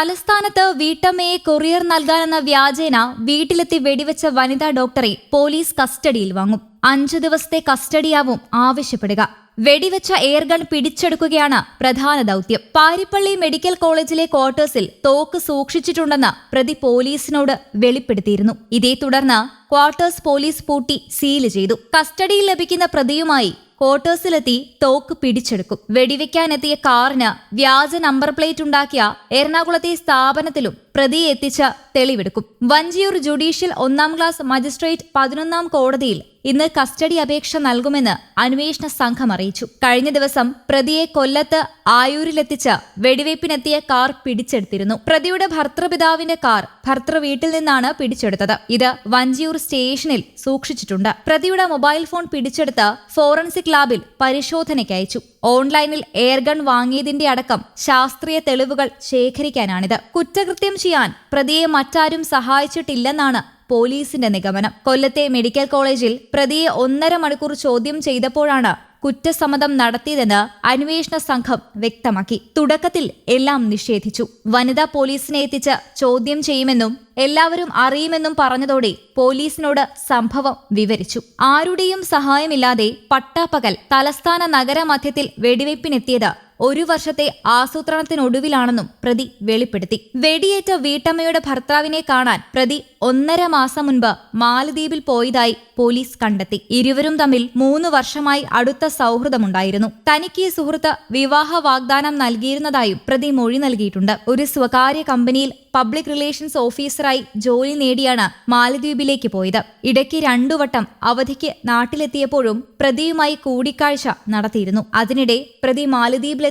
തലസ്ഥാനത്ത് വീട്ടമ്മയെ കൊറിയർ നൽകാനെന്ന വ്യാജേന വീട്ടിലെത്തി വെടിവെച്ച വനിതാ ഡോക്ടറെ പോലീസ് കസ്റ്റഡിയിൽ വാങ്ങും. അഞ്ചു ദിവസത്തെ കസ്റ്റഡിയാവും ആവശ്യപ്പെടുക. വെടിവെച്ച എയർഗൺ പിടിച്ചെടുക്കുകയാണ് പ്രധാന ദൗത്യം. പാരിപ്പള്ളി മെഡിക്കൽ കോളേജിലെ ക്വാർട്ടേഴ്സിൽ തോക്ക് സൂക്ഷിച്ചിട്ടുണ്ടെന്ന് പ്രതി പോലീസിനോട് വെളിപ്പെടുത്തിയിരുന്നു. ഇതേ തുടർന്ന് ക്വാർട്ടേഴ്സ് പോലീസ് പൂട്ടി സീൽ ചെയ്തു. കസ്റ്റഡിയിൽ ലഭിക്കുന്ന പ്രതിയുമായി ക്വാർട്ടേഴ്സിലെത്തി തോക്ക് പിടിച്ചെടുക്കും. വെടിവെക്കാനെത്തിയ കാറിന് വ്യാജ നമ്പർ പ്ലേറ്റ് ഉണ്ടാക്കിയ എറണാകുളത്തെ സ്ഥാപനത്തിലും പ്രതിയെ എത്തിച്ച തെളിവെടുക്കും. വഞ്ചിയൂർ ജുഡീഷ്യൽ ഒന്നാം ക്ലാസ് മജിസ്ട്രേറ്റ് പതിനൊന്നാം കോടതിയിൽ ഇന്ന് കസ്റ്റഡി അപേക്ഷ നൽകുമെന്ന് അന്വേഷണ സംഘം അറിയിച്ചു. കഴിഞ്ഞ ദിവസം പ്രതിയെ കൊല്ലത്ത് ആയൂരിലെത്തിച്ച് വെടിവയ്പ്പിനെത്തിയ കാർ പിടിച്ചെടുത്തിരുന്നു. പ്രതിയുടെ ഭർത്തൃപിതാവിന്റെ കാർ ഭർത്തൃ വീട്ടിൽ നിന്നാണ് പിടിച്ചെടുത്തത്. ഇത് വഞ്ചിയൂർ സ്റ്റേഷനിൽ സൂക്ഷിച്ചിട്ടുണ്ട്. പ്രതിയുടെ മൊബൈൽ ഫോൺ പിടിച്ചെടുത്ത് ഫോറൻസിക് ലാബിൽ പരിശോധനയ്ക്ക് അയച്ചു. ഓൺലൈനിൽ എയർഗൺ വാങ്ങിയതിന്റെ അടക്കം ശാസ്ത്രീയ തെളിവുകൾ ശേഖരിക്കാനാണിത്. കുറ്റകൃത്യം ചെയ്യാൻ പ്രതിയെ മറ്റാരും സഹായിച്ചിട്ടില്ലെന്നാണ് പോലീസിന്റെ നിഗമനം. കൊല്ലത്തെ മെഡിക്കൽ കോളേജിൽ പ്രതിയെ ഒന്നര മണിക്കൂർ ചോദ്യം ചെയ്തപ്പോഴാണ് കുറ്റസമ്മതം നടത്തിയതെന്ന് അന്വേഷണ സംഘം വ്യക്തമാക്കി. തുടക്കത്തിൽ എല്ലാം നിഷേധിച്ചു. വനിതാ പോലീസിനെ എത്തിച്ച് ചോദ്യം ചെയ്യുമെന്നും എല്ലാവരും അറിയുമെന്നും പറഞ്ഞതോടെ പോലീസിനോട് സംഭവം വിവരിച്ചു. ആരുടെയും സഹായമില്ലാതെ പട്ടാപ്പകൽ തലസ്ഥാന നഗരമധ്യത്തിൽ വെടിവയ്പ്പിനെത്തിയത് ഒരു വർഷത്തെ ആസൂത്രണത്തിനൊടുവിലാണെന്നും പ്രതി വെളിപ്പെടുത്തി. വെടിയേറ്റ വീട്ടമ്മയുടെ ഭർത്താവിനെ കാണാൻ പ്രതി ഒന്നര മാസം മുൻപ് മാലദ്വീപിൽ പോയതായി പോലീസ് കണ്ടെത്തി. ഇരുവരും തമ്മിൽ മൂന്ന് വർഷമായി അടുത്ത സൗഹൃദമുണ്ടായിരുന്നു. തനിക്ക് ഈ സുഹൃത്ത് വിവാഹ വാഗ്ദാനം നൽകിയിരുന്നതായും പ്രതി മൊഴി നൽകിയിട്ടുണ്ട്. ഒരു സ്വകാര്യ കമ്പനിയിൽ പബ്ലിക് റിലേഷൻസ് ഓഫീസറായി ജോലി നേടിയാണ് മാലദ്വീപിലേക്ക് പോയത്. ഇടയ്ക്ക് രണ്ടുവട്ടം അവധിക്ക് നാട്ടിലെത്തിയപ്പോഴും പ്രതിയുമായി കൂടിക്കാഴ്ച നടത്തിയിരുന്നു. അതിനിടെ പ്രതി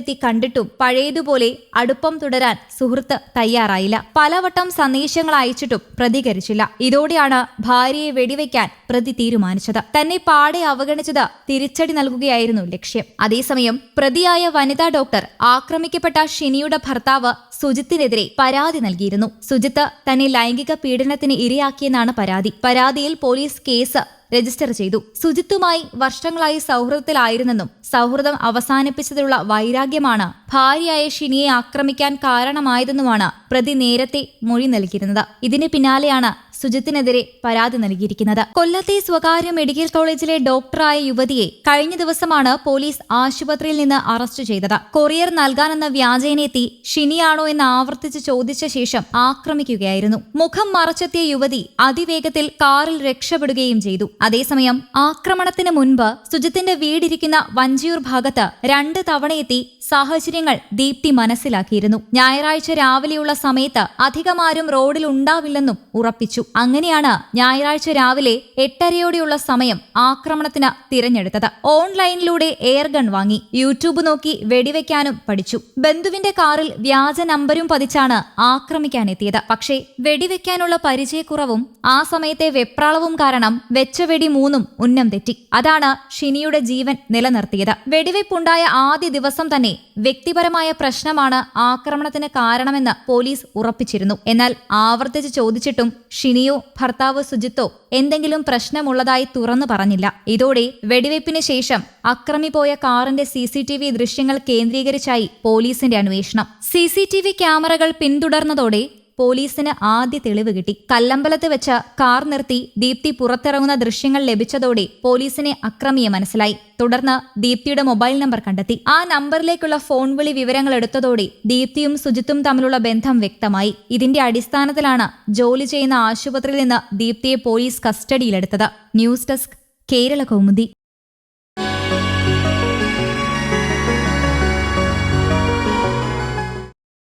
മാലദ്വീപിലെത്തി കണ്ടിട്ടും പഴയതുപോലെ അടുപ്പം തുടരാൻ സുഹൃത്ത് തയ്യാറായില്ല. പലവട്ടം സന്ദേശങ്ങൾ അയച്ചിട്ടും പ്രതികരിച്ചില്ല. ഇതോടെയാണ് ഭാര്യയെ വെടിവെക്കാൻ പ്രതി തീരുമാനിച്ചത്. തന്നെ പാടെ അവഗണിച്ചത് തിരിച്ചടി നൽകുകയായിരുന്നു ലക്ഷ്യം. അതേസമയം പ്രതിയായ വനിതാ ഡോക്ടർ ആക്രമിക്കപ്പെട്ട ഷിനിയുടെ ഭർത്താവ് സുജിത്തിനെതിരെ പരാതി നൽകിയിരുന്നു. സുജിത്ത് തന്നെ ലൈംഗിക പീഡനത്തിന് ഇരയാക്കിയെന്നാണ് പരാതി. പരാതിയിൽ പോലീസ് കേസ് രജിസ്റ്റർ ചെയ്തു. സുജിത്തുമായി വർഷങ്ങളായി സൗഹൃദത്തിലായിരുന്നെന്നും സൗഹൃദം അവസാനിപ്പിച്ചതിലുള്ള വൈരാഗ്യമാണ് ഭാര്യയായ ഷിനിയെ ആക്രമിക്കാൻ കാരണമായതെന്നുമാണ് പ്രതി നേരത്തെ മൊഴി നൽകിയിരുന്നത്. ഇതിന് പിന്നാലെയാണ് സുജിത്തിനെതിരെ പരാതി നൽകിയിരിക്കുന്നത്. കൊല്ലത്തെ സ്വകാര്യ മെഡിക്കൽ കോളേജിലെ ഡോക്ടറായ യുവതിയെ കഴിഞ്ഞ ദിവസമാണ് പോലീസ് ആശുപത്രിയിൽ നിന്ന് അറസ്റ്റ് ചെയ്തത്. കൊറിയർ നൽകാനെന്ന വ്യാജേനെത്തി ഷിനിയാണോ എന്ന് ആവർത്തിച്ച് ചോദിച്ച ശേഷം ആക്രമിക്കുകയായിരുന്നു. മുഖം മറച്ചെത്തിയ യുവതി അതിവേഗത്തിൽ കാറിൽ രക്ഷപ്പെടുകയും ചെയ്തു. അതേസമയം ആക്രമണത്തിന് മുൻപ് സുജിത്തിന്റെ വീടിരിക്കുന്ന വഞ്ചിയൂർ ഭാഗത്ത് രണ്ട് തവണയെത്തി സാഹചര്യങ്ങൾ ദീപ്തി മനസ്സിലാക്കിയിരുന്നു. ഞായറാഴ്ച രാവിലെയുള്ള സമയത്ത് അധികമാരും റോഡിൽ ഉണ്ടാവില്ലെന്നും ഉറപ്പിച്ചു. അങ്ങനെയാണ് ഞായറാഴ്ച രാവിലെ എട്ടരയോടെയുള്ള സമയം ആക്രമണത്തിന് തിരഞ്ഞെടുത്തത്. ഓൺലൈനിലൂടെ എയർഗൺ വാങ്ങി. യൂട്യൂബ് നോക്കി വെടിവെക്കാനും പഠിച്ചു. ബന്ധുവിന്റെ കാറിൽ വ്യാജ നമ്പരും പതിച്ചാണ് ആക്രമിക്കാനെത്തിയത്. പക്ഷേ വെടിവെക്കാനുള്ള പരിചയക്കുറവും ആ സമയത്തെ വെപ്രാളവും കാരണം വെച്ച വെടി മൂന്നും ഉന്നം തെറ്റി. അതാണ് ഷിനിയുടെ ജീവൻ നിലനിർത്തിയത്. വെടിവെപ്പുണ്ടായ ആദ്യ ദിവസം തന്നെ വ്യക്തിപരമായ പ്രശ്നമാണ് ആക്രമണത്തിന് കാരണമെന്ന് പോലീസ് ഉറപ്പിച്ചിരുന്നു. എന്നാൽ ആവർത്തിച്ച് ചോദിച്ചിട്ടും ഷിനിയോ ഭർത്താവ് സുജിത്തോ എന്തെങ്കിലും പ്രശ്നമുള്ളതായി തുറന്നു പറഞ്ഞില്ല. ഇതോടെ വെടിവയ്പ്പിന് ശേഷം അക്രമി പോയ കാറിന്റെ സി സി ടി വി ദൃശ്യങ്ങൾ കേന്ദ്രീകരിച്ചായി പോലീസിന്റെ അന്വേഷണം. സി സി ടി വി ക്യാമറകൾ പിന്തുടർന്നതോടെ പോലീസിന് ആദ്യ തെളിവ് കിട്ടി. കല്ലമ്പലത്ത് വെച്ച കാർ നിർത്തി ദീപ്തി പുറത്തിറങ്ങുന്ന ദൃശ്യങ്ങൾ ലഭിച്ചതോടെ പോലീസിനെ അക്രമിയെ മനസ്സിലായി. തുടർന്ന് ദീപ്തിയുടെ മൊബൈൽ നമ്പർ കണ്ടെത്തി. ആ നമ്പറിലേക്കുള്ള ഫോൺ വിളി വിവരങ്ങൾ എടുത്തതോടെ ദീപ്തിയും സുജിത്തും തമ്മിലുള്ള ബന്ധം വ്യക്തമായി. ഇതിന്റെ അടിസ്ഥാനത്തിലാണ് ജോലി ചെയ്യുന്ന ആശുപത്രിയിൽ നിന്ന് ദീപ്തിയെ പോലീസ് കസ്റ്റഡിയിലെടുത്തത്. News desk Kerala Kaumudi.